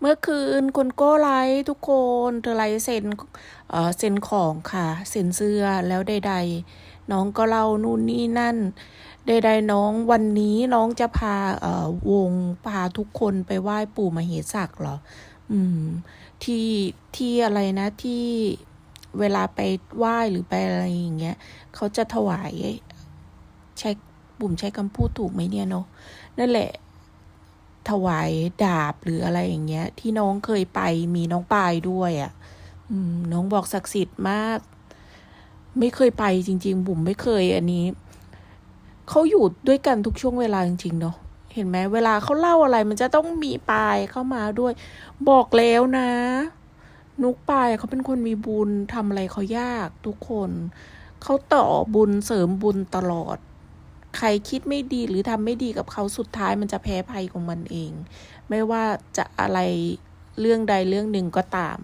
เมื่อคืนคุณโก้ไลฟ์ทุกคนเธอไลฟ์เซ็นเอ่อเซ็นของค่ะ เซ็นเสื้อแล้วใด ๆ น้องก็เล่านู่นนี่นั่น ใดๆน้องวันนี้น้องจะพาเอ่อวงพาทุกคนไปไหว้ปู่มเหสักเหรอ อืม ที่ที่อะไรนะที่เวลาไปไหว้หรือไปอะไรอย่างเงี้ยเขาจะถวายใช้บุ๋มใช้คำพูดถูกไหมเนี่ยเนาะนั่นแหละ ถวายดาบหรืออะไรอย่างเงี้ย ที่น้องเคยไปมีน้องปายด้วยอะ่ะน้องบอกศักดิ์สิทธิ์มาก ไม่เคยไปจริง ๆ บุ๋มไม่เคยอันนี้เขาอยู่ด้วยกันทุกช่วงเวลาจริงๆเนาะเห็นไหมเวลาเขาเล่าอะไร มันจะต้องมีปายเข้ามาด้วย บอกแล้วนะ นุกปายเขาเป็นคนมีบุญทำอะไรเขายากทุกคนเขาต่อบุญเสริมบุญตลอด ใครคิดไม่ดีหรือทำไม่ดีกับเขาสุดท้ายมันจะแพ้ภัยของมันเอง ไม่ว่าจะอะไรเรื่องใดเรื่องหนึ่งก็ตาม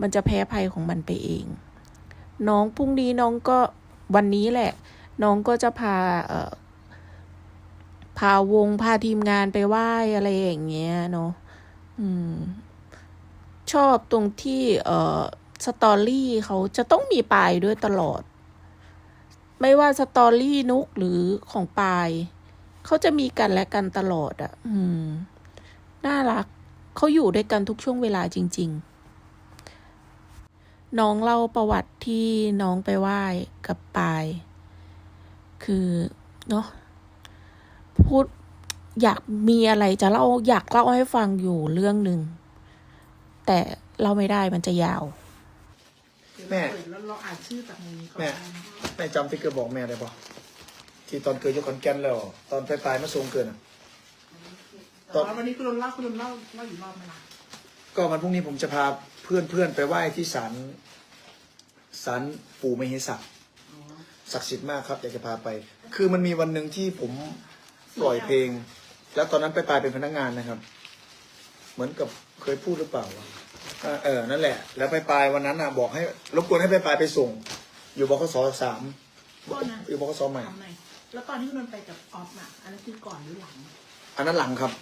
มันจะแพ้ภัยของมันไปเอง น้องพรุ่งนี้น้องก็วันนี้แหละ น้องก็จะพาเอ่อพาวงพาทีมงานไปไหว้อะไรอย่างเงี้ยเนาะอืม ชอบตรงที่เอ่อสตอรี่เขาจะต้องมีปลายด้วยตลอด ไม่ว่าสตอรี่นุกหรือของปายเขาจะมีกันและกันตลอดอะ่ะ อืม น่ารักเขาอยู่ด้วยกันทุกช่วงเวลาจริง ๆ น้องเล่าประวัติที่น้องไปไหว้กับปาย คือเนาะพูดอยากมีอะไรจะเล่าอยากเล่าให้ฟังอยู่เรื่องหนึ่ง แต่เล่าไม่ได้มันจะยาว แม่ แล้วเราอ่านชื่อจากในนี้ก่อนแม่ แม่จำที่เกิดบอกแม่ได้ปะที่ตอนเกิดอยู่ขอนแก่นแล้ว ตอนปลายๆมาส่งเกินอะแต่ว่าวันนี้คุณลนเล่าคุณลนเล่าเล่าอยู่รอบไหมล่ะก็วันพรุ่งนี้ผมจะพาเพื่อนเพื่อนๆไปไหว้ที่ศาลศาลปู่มเหสักศักดิ์สิทธิ์มากครับอยากจะพาไป คือมันมีวันหนึ่งที่ผมปล่อยเพลง แล้วตอนนั้นไปปลายๆเป็นพนักงานนะครับ เหมือนกับเคยพูดหรือเปล่าวะเออเออนั่นแหละ แล้วไปปลายๆวันนั้นอะบอกให้รบกวนให้ไปปลายๆไปส่ง อยู่บกสสามก็นะอยู่บกสใหม่ทำไงแล้วตอนที่คุณลนไปกับออฟน่ะ อันนั้นคือก่อนหรือหลังอันนั้นหลังครับ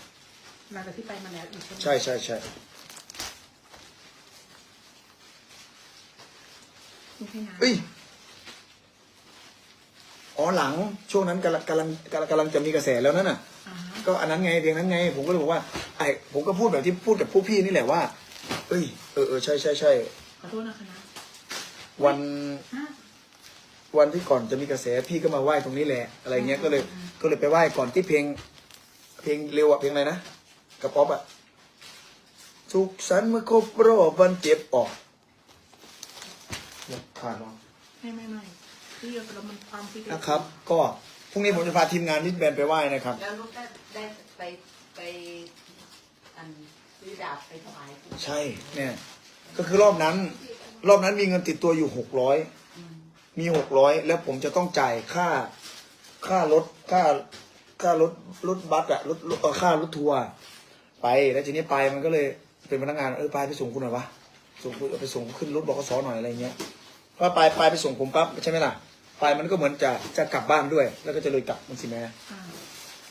หลังจากที่ไปมาแล้วอีกใช่ไหมใช่ใช่ใช่ไม่ใช่นะเอ้ยอ๋อหลังช่วงนั้นกำลังกำลังกำลังกำลังจะมีกระแสแล้วนั่นน่ะ อ่าฮะก็อันนั้นไงเพลงนั้นไง ผมก็เลยบอกว่าไอ้ผมก็พูดแบบที่พูดกับพวกพี่นี่แหละว่า เอ้ยเออเออใช่ใช่ใช่ขอโทษนะคะนะวันฮะ วันที่ก่อนจะมีกระแสพี่ก็มาไหว้ตรงนี้แหละ อะไรเงี้ยก็เลยก็เลยไปไหว้ก่อนที่เพลง เพลงเร็วอะเพลงอะไรนะกับป๊อปอะสุขสันต์เมื่อครบรอบวันเจ็บออกเนี่ยผ่านเนาะไม่ไม่ไม่ที่เรามันความคิดนะครับ ก็พรุ่งนี้ผมจะพาทีมงานนิดแบนไปไหว้นะครับ แล้วลูกได้ได้ไปไปอันซื้อดาบไปถวายปู่ใช่เนี่ย ก็คือรอบนั้น รอบนั้นมีเงินติดตัวอยู่หกร้อย มีหกร้อยแล้วผมจะต้องจ่ายค่าค่ารถค่าค่ารถรถบัสอะรถรถเอ่อค่ารถทัวร์ไปแล้วทีนี้ไปมันก็เลยเป็นพนักงานเออไปไปส่งคุณหน่อยวะส่งคุณเอาไปส่งขึ้นรถบกสหน่อยอะไรเงี้ยพอไปไปไปส่งผมปั๊บใช่ไหมล่ะไปมันก็เหมือนจะจะกลับบ้านด้วย แล้วก็จะเลยกลับมันสิแม่อ่า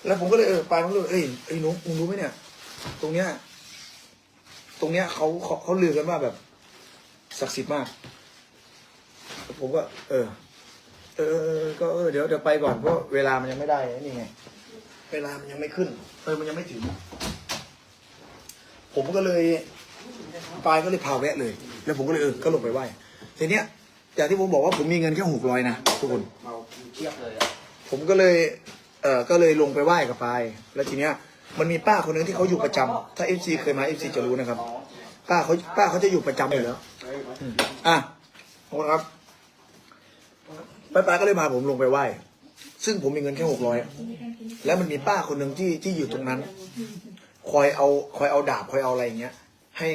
แล้วผมก็เลยเออไปมันก็เลยเอ้ยไอ้หนุ๊กมึงรู้ไหมเนี่ย ตรงเนี้ยตรงเนี้ยเขาเขาเขาลือกันว่าแบบศักดิ์สิทธิ์มาก ผมก็เออเออเออ เออ ก็เออเดี๋ยวเดี๋ยวไปก่อนเพราะเวลามันยังไม่ได้นี่ไง เวลามันยังไม่ขึ้น เออมันยังไม่ถึง ผมก็เลยปายก็เลยพาแวะเลย แล้วผมก็เลยเออก็ลงไปไหว้ทีเนี้ยจากที่ผมบอกว่าผมมีเงินแค่หกร้อยนะทุกคนผมก็เลยเออก็เลยลงไปไหว้กับปายแล้วทีเนี้ย มันมีป้าคนหนึ่งที่เขาอยู่ประจำถ้าเอฟซีเคยมาเอฟซีจะรู้นะครับ ป้าเขาป้าเขาจะอยู่ประจำอยู่แล้วอืมอะขอบคุณครับ ป้าป้าก็เลยพาผมลงไปไหว้ ซึ่งผมมีเงินแค่หกร้อยแล้วมันมีป้าคนหนึ่งที่ที่อยู่ตรงนั้น คอยเอาคอยเอาดาบคอยเอาอะไรอย่างเงี้ย ให้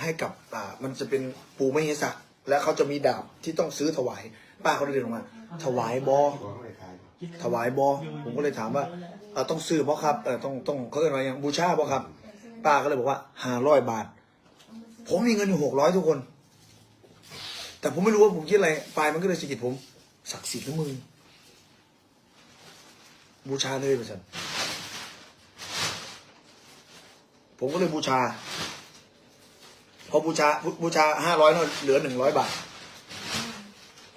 ให้กับอ่ามันจะเป็นปูไม่เฮสักและเขาจะมีดาบที่ต้องซื้อถวาย ป้าเขาเลยเดินออกมา ถวายบอถวายบอผมก็เลยถามว่าเออต้องซื้อบอครับเออต้องต้องเขาเรียกว่าอย่างบูชาบอครับ ป้าก็เลยบอกว่าห้าร้อยบาท ผมมีเงินอยู่หกร้อยทุกคน แต่ผมไม่รู้ว่าผมคิดอะไรปลายมันก็เลยสะกิดผม ศักดิ์สิทธิ์นะมึง บูชาเลยไปสันผมก็เลยบูชา พอบูชาบูชาห้าร้อยเหลือหนึ่งร้อยบาท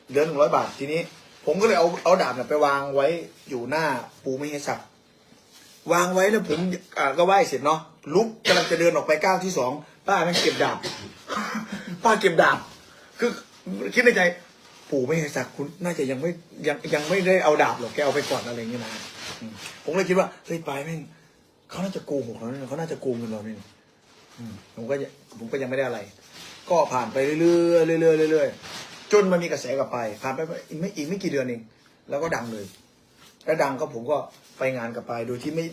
เหลือหนึ่งร้อยบาท ทีนี้ ผมก็เลยเอาเอาดาบเนี่ยไปวางไว้อยู่หน้าปูไม่ให้สักดิ์วางไว้แล้วผมอ่าก็ไหว้เสร็จเนาะลุกกำลังจะเดินออกไปก้าวที่สองป้าแม่งเก็บดาบป้าเก็บดาบคือคิดในใจ ปู่ไม่ให้สักคุณน่าจะยังไม่ยังยังไม่ได้เอาดาบหรอกแกเอาไปก่อนอะไรอย่างเงี้ยนะผมเลยคิดว่าเฮ้ยปายแม่งเขาน่าจะโกงเราเนี่ยเขาน่าจะโกงเงินเราเนี่ยผมก็ยังผมก็ยังไม่ได้อะไร ก็ผ่านไปเรื่อยๆเรื่อยๆเรื่อยๆจนมันมีกระแสกลับไป ผ่านไปอีกไม่อีกไม่กี่เดือนเองแล้วก็ดังเลยแล้วดังก็ผมก็ไปงานกลับไปโดยที่ไม่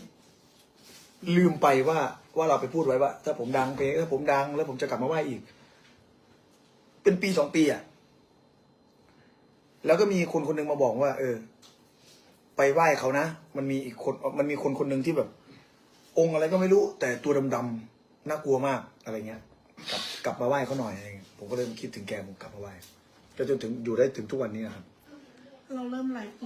ลืมไปว่าว่าเราไปพูดไว้ว่า ถ้าผมดังเพลงถ้าผมดังแล้วผมจะกลับมาไหว้อีก เป็นปีสองปีอะ แล้วก็มีคนคนหนึ่งมาบอกว่า เออ ไปไหว้เขานะ มันมีอีกคนมันมีคนคนหนึ่งที่แบบ องค์อะไรก็ไม่รู้ แต่ตัวดำๆน่ากลัวมากอะไรเงี้ย กลับกลับมาไหว้เขาหน่อยอะไรเงี้ยผมก็เลยคิดถึงแกผมกลับมาไหว้จนจนถึงอยู่ได้ถึงทุกวันนี้นะครับ เราเริ่มไลฟ์